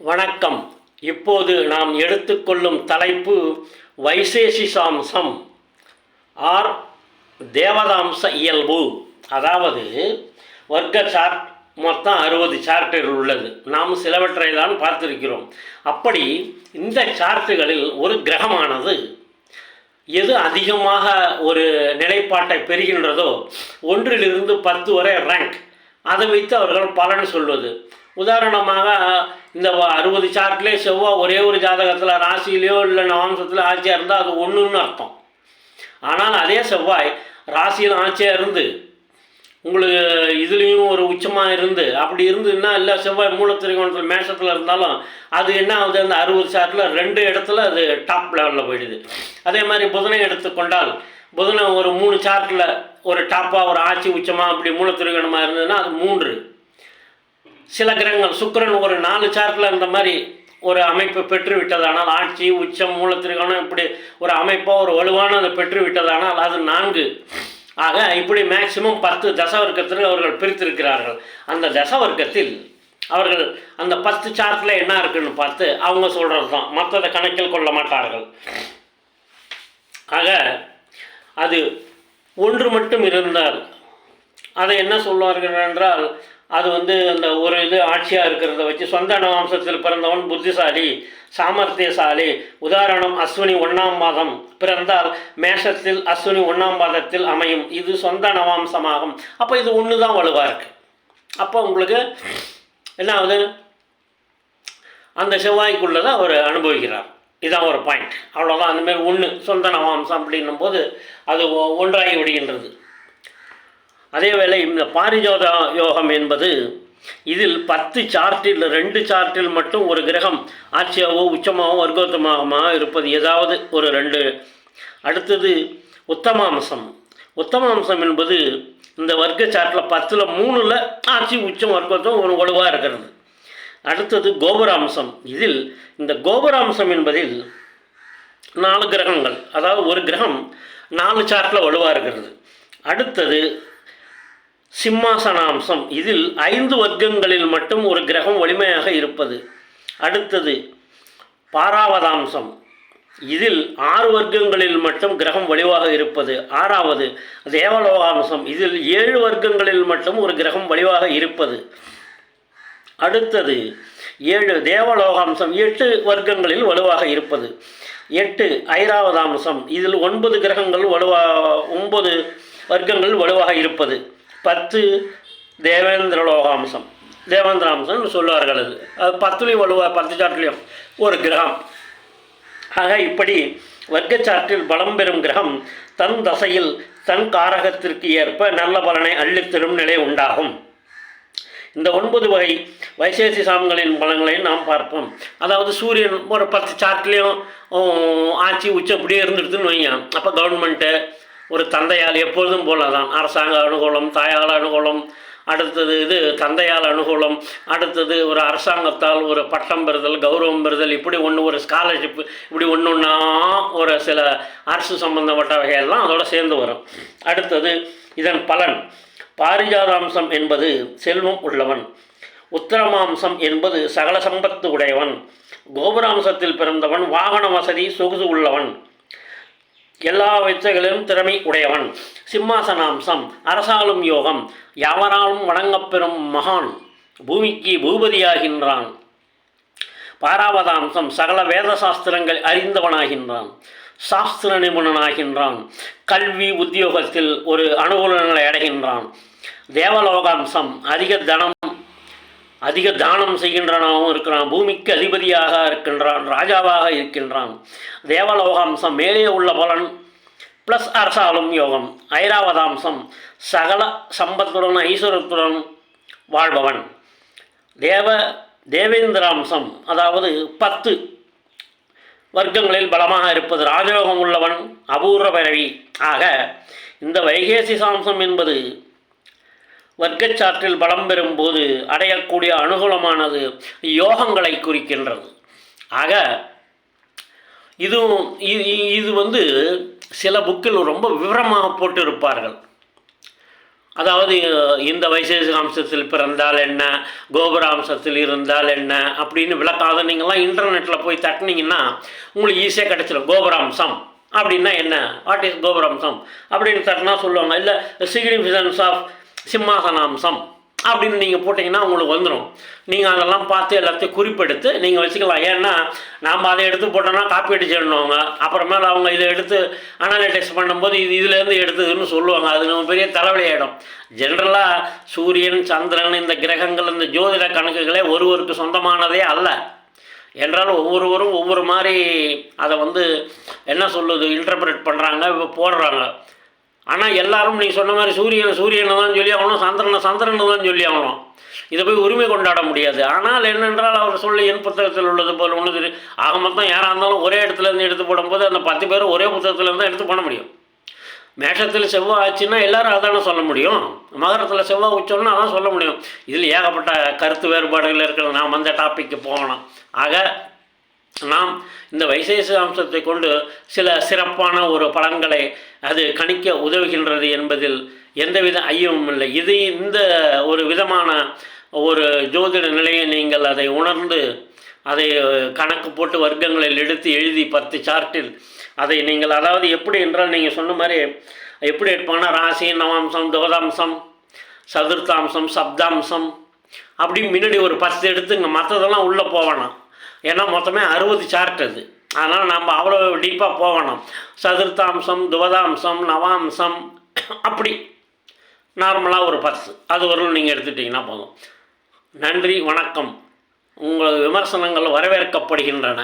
வணக்கம். இப்போது நாம் எடுத்துக்கொள்ளும் தலைப்பு வைசேஷிசாம்சம் ஆர். தேவதாம்ச இயல்பு. அதாவது வர்க்க சார்ட் மொத்தம் அறுபது சார்ட்டுகள் உள்ளது. நாம் சிலவற்றை தான் பார்த்திருக்கிறோம். அப்படி இந்த சார்ட்டுகளில் ஒரு கிரகமானது எது அதிகமாக ஒரு நிலைப்பாட்டை பெறுகின்றதோ ஒன்றிலிருந்து பத்து வரை ரேங்க் அதை வைத்து அவர்கள் பலன் சொல்வது. உதாரணமாக இந்த அறுபது சார்ட்லேயே செவ்வாய் ஒரே ஒரு ஜாதகத்தில் ராசியிலையோ இல்லை நவாம்சத்தில் ஆட்சியாக இருந்தால் அது ஒன்றுன்னு அர்த்தம். ஆனால் அதே செவ்வாய் ராசியில் ஆட்சியாக இருந்து உங்களுக்கு இதுலேயும் ஒரு உச்சமாக இருந்து அப்படி இருந்ததுன்னா இல்லை செவ்வாய் மூலத்திரிகோணத்தில் மேஷத்தில் இருந்தாலும் அது என்ன ஆகுது? அந்த அறுபது சாட்டில் ரெண்டு இடத்துல அது டாப் லெவலில் போயிடுது. அதே மாதிரி புதனை எடுத்துக்கொண்டால் புதனை ஒரு மூணு சார்ட்டில் ஒரு டாப்பாக ஒரு ஆட்சி உச்சமாக அப்படி மூலத்திரிகோணமாக இருந்ததுன்னா அது மூன்று. சில கிரகங்கள் சுக்கிரன் ஒரு நாலு சார்ட்டில் இந்த மாதிரி ஒரு அமைப்பு பெற்று விட்டதானால் ஆட்சி உச்சம் மூலத்திற்கான இப்படி ஒரு அமைப்பாக ஒரு வலுவான அதை பெற்று விட்டதானால் அது நான்கு. ஆக இப்படி மேக்சிமம் பத்து தசவர்க்கத்தில் அவர்கள் பிரித்திருக்கிறார்கள். அந்த தசவர்க்கத்தில் அவர்கள் அந்த பத்து சார்ட்டில் என்ன இருக்குன்னு பார்த்து அவங்க சொல்கிறது தான். மற்றதை கணக்கில் கொள்ள மாட்டார்கள். ஆக அது ஒன்று மட்டும் இருந்தால் அதை என்ன சொல்வார்கள் என்றால் அது வந்து அந்த ஒரு இது ஆட்சியாக இருக்கிறத வச்சு சொந்த வம்சத்தில் பிறந்தவன் புத்திசாலி சாமர்த்தியசாலி. உதாரணம் அஸ்வினி ஒன்றாம் மாதம். பிறந்தால் மேஷத்தில் அஸ்வினி ஒன்றாம் மாதத்தில் அமையும். இது சொந்த நவாம்சமாகும் அப்போ இது ஒன்று தான் வலுவாக இருக்கு. அப்போ உங்களுக்கு என்ன ஆகுது? அந்த தான் அவர் அனுபவிக்கிறார். இதான் ஒரு பாயிண்ட் அவ்வளோதான் அந்தமாரி ஒன்று சொந்த நவாம்சம் அப்படின்னும் போது அது ஒ- ஒன்றாகி விடுகின்றது. அதேவேளை இந்த பாரிஜோத யோகம் என்பது இதில் பத்து சார்ட்டில் ரெண்டு சார்ட்டில் மட்டும் ஒரு கிரகம் ஆட்சியாகவோ உச்சமாகவோ வர்க்கோத்தமாகவோ இருப்பது ஏதாவது ஒரு ரெண்டு. அடுத்தது உத்தமாம்சம். உத்தமாம்சம் என்பது இந்த வர்க்க சார்ட்டில் பத்தில் மூணில் ஆட்சி உச்சம் வர்க்கத்தும் ஒரு வலுவாக இருக்கிறது. அடுத்தது கோபுராம்சம். இதில் இந்த கோபுராம்சம் என்பதில் நாலு கிரகங்கள் அதாவது ஒரு கிரகம் நாலு சார்ட்டில் வலுவாக இருக்கிறது. அடுத்தது சிம்மாசனாம்சம். இதில் ஐந்து வர்க்கங்களில் மட்டும் ஒரு கிரகம் வலிமையாக இருப்பது. அடுத்தது பாராவதாம்சம். இதில் ஆறு வர்க்கங்களில் மட்டும் கிரகம் வலிவாக இருப்பது. ஆறாவது தேவலோகாம்சம். இதில் ஏழு வர்க்கங்களில் மட்டும் ஒரு கிரகம் வலிவாக இருப்பது. அடுத்தது ஏழு தேவலோகாம்சம். எட்டு வர்க்கங்களில் வலுவாக இருப்பது. எட்டு ஐராவதாம்சம். இதில் ஒன்பது கிரகங்கள் வலுவா ஒன்பது வர்க்கங்கள் வலுவாக இருப்பது. பத்து தேவேந்திரலோகாம்சம். தேவேந்திராம்சம் சொல்லுவார்கள் அது. அது பத்துலேயும் வலுவா பத்து சாட்டிலையும். ஒரு கிரகம். ஆக இப்படி வர்க்கச்சாற்றில் பலம் பெறும் கிரகம் தன் தசையில் தன் காரகத்திற்கு ஏற்ப நல்ல பலனை அள்ளித்தரும் நிலை உண்டாகும். இந்த ஒன்பது வகை வைசேசி சாமிகளின் பலன்களை நாம் பார்ப்போம். அதாவது சூரியன் ஒரு பத்து சார்ட்லேயும் ஆட்சி உச்சப்படியே இருந்துடுதுன்னு வைங்க. அப்போ கவர்மெண்ட்டு ஒரு தந்தையால் எப்பொழுதும் போல தான் அரசாங்க அனுகூலம் தாயால் அனுகூலம் அடுத்தது இது தந்தையால் அனுகூலம் அடுத்தது ஒரு அரசாங்கத்தால் ஒரு பட்டம் பெறுதல் கௌரவம் பெறுதல் இப்படி ஒன்று ஒரு ஸ்காலர்ஷிப் இப்படி ஒன்று ஒன்றா ஒரு சில அரசு சம்பந்தப்பட்ட வகையெல்லாம் அதோடு சேர்ந்து வரும். அடுத்தது இதன் பலன். பாரிஜாதாம்சம் என்பது செல்வம் உள்ளவன். உத்தரமாம்சம் என்பது சகல சம்பத்து உடையவன். கோபுராம்சத்தில் பிறந்தவன் வாகன வசதி சொகுசு உள்ளவன். எல்லா வித்தைகளிலும் திறமை உடையவன். சிம்மாசனாம்சம் அரசாளும் யோகம் யாவராலும் வணங்கப்பெறும் மகான் பூமிக்கு பூபதியாகின்றான். பாராவதாம்சம் சகல வேத சாஸ்திரங்கள் அறிந்தவனாகின்றான். சாஸ்திர நிபுணனாகின்றான். கல்வி உத்தியோகத்தில் ஒரு அனுகூலங்களை அடைகின்றான். தேவலோகாம்சம் அதிக தனம் அதிக தானம் செய்கின்றனாகவும் இருக்கிறான். பூமிக்கு அதிபதியாக இருக்கின்றான் ராஜாவாக இருக்கின்றான். தேவலோகாம்சம் மேலே உள்ள பலன் ப்ளஸ் அரசாலும் யோகம். ஐராவதாம்சம் சகல சம்பத்துடன் ஐஸ்வரத்துடன் வாழ்பவன். தேவ தேவேந்திராம்சம் அதாவது பத்து வர்க்கங்களில் பலமாக இருப்பது ராஜயோகம் உள்ளவன் அபூர்வ பிறவி ஆக இந்த வைகேசி சாம்சம் என்பது வர்க்கச்சாற்றில் பலம் பெறும்போது அடையக்கூடிய அனுகூலமானது யோகங்களை குறிக்கின்றது. ஆக இதுவும் இது வந்து சில புக்கில் ரொம்ப விவரமாக போட்டிருப்பார்கள். அதாவது இந்த வைசேஷ அம்சத்தில் பிறந்தால் என்ன கோபுர அம்சத்தில் இருந்தால் என்ன அப்படின்னு விளக்காத நீங்கள்லாம் இன்டர்நெட்டில் போய் தட்டினீங்கன்னா உங்களுக்கு ஈஸியாக கிடச்சிடும் கோபுராம்சம் அப்படின்னா என்ன? வாட் இஸ் கோபுராம்சம் அப்படின்னு தட்டினா சொல்லுவாங்க. இல்லை சிக்னிஃபிகன்ஸ் ஆஃப் சிம்மாசனாம்சம் அப்படின்னு நீங்கள் போட்டிங்கன்னா உங்களுக்கு வந்துடும் நீங்கள் அதெல்லாம் பார்த்து எல்லாத்தையும் குறிப்பெடுத்து நீங்கள் வச்சுக்கலாம். ஏன்னா நாம் அதை எடுத்து போட்டோம்னா காப்பி அடிச்சிடணுவாங்க அப்புறமேல அவங்க இதை எடுத்து அனாலிட்டிக்ஸ் பண்ணும்போது இது இதுலேருந்து எடுத்ததுன்னு சொல்லுவாங்க. அது நம்ம பெரிய தலைவலி ஆகிடும் ஜென்ரலாக சூரியன் சந்திரன் இந்த கிரகங்கள் இந்த ஜோதிட கணக்குகளே ஒருவருக்கு சொந்தமானதே அல்ல. என்றால் ஒவ்வொருவரும் ஒவ்வொரு மாதிரி அதை வந்து என்ன சொல்லுது இன்டர்பிரேட் பண்ணுறாங்க போடுறாங்க. ஆனால் எல்லாரும் நீ சொன்ன மாதிரி சூரியனை சூரியனை தான் சொல்லி ஆகணும் சந்திரனை சந்திரனை தான் சொல்லி ஆகணும். இதை போய் உரிமை கொண்டாட முடியாது. ஆனால் என்னென்றால் அவர் சொல்லி என் புத்தகத்தில் உள்ளது போல் ஒன்று தெரியும். ஆக மொத்தம் யாராக இருந்தாலும் ஒரே இடத்துல இருந்து எடுத்து போடும்போது அந்த பத்து பேரும் ஒரே புத்தகத்தில் இருந்தால் எடுத்து பண்ண முடியும். மேஷத்தில் செவ்வாய் ஆச்சுன்னா எல்லாரும் அதான சொல்ல முடியும். மகரத்தில் செவ்வாய் உச்சோன்னா அதான் சொல்ல முடியும். இதில் ஏகப்பட்ட கருத்து வேறுபாடுகள் இருக்கிறது. நாம் அந்த டாப்பிக்கு போகணும். ஆக நாம் இந்த வைசேஷ அம்சத்தை கொண்டு சில சிறப்பான ஒரு பலன்களை அது கணிக்க உதவுகின்றது என்பதில் எந்தவித ஐயமும் இல்லை. இது இந்த ஒரு விதமான ஒரு ஜோதிட நிலையை நீங்கள் அதை உணர்ந்து அதை கணக்கு போட்டு வர்க்கங்களில் எடுத்து எழுதி பத்து சார்ட்டில் அதை நீங்கள் அதாவது எப்படி என்றால் நீங்கள் சொன்ன மாதிரி எப்படி எடுப்பாங்கன்னா ராசி நவாம்சம் தோதாம்சம் சதுர்த்தாம்சம் சப்தாம்சம் அப்படி முன்னாடி ஒரு பத்து எடுத்துங்க மற்றதெல்லாம் உள்ளே போவேணாம் ஏன்னா மொத்தமே அறுபது சார்ட் அது. அதனால் நம்ம அவ்வளோ டீப்பாக போகணும். சதுர்த்தாம்சம் துவதாம்சம் நவாம்சம் அப்படி நார்மலாக ஒரு பத்து. அது ஒரு நீங்கள் எடுத்துட்டிங்கன்னா போதும். நன்றி வணக்கம். உங்கள் விமர்சனங்கள் வரவேற்கப்படுகின்றன.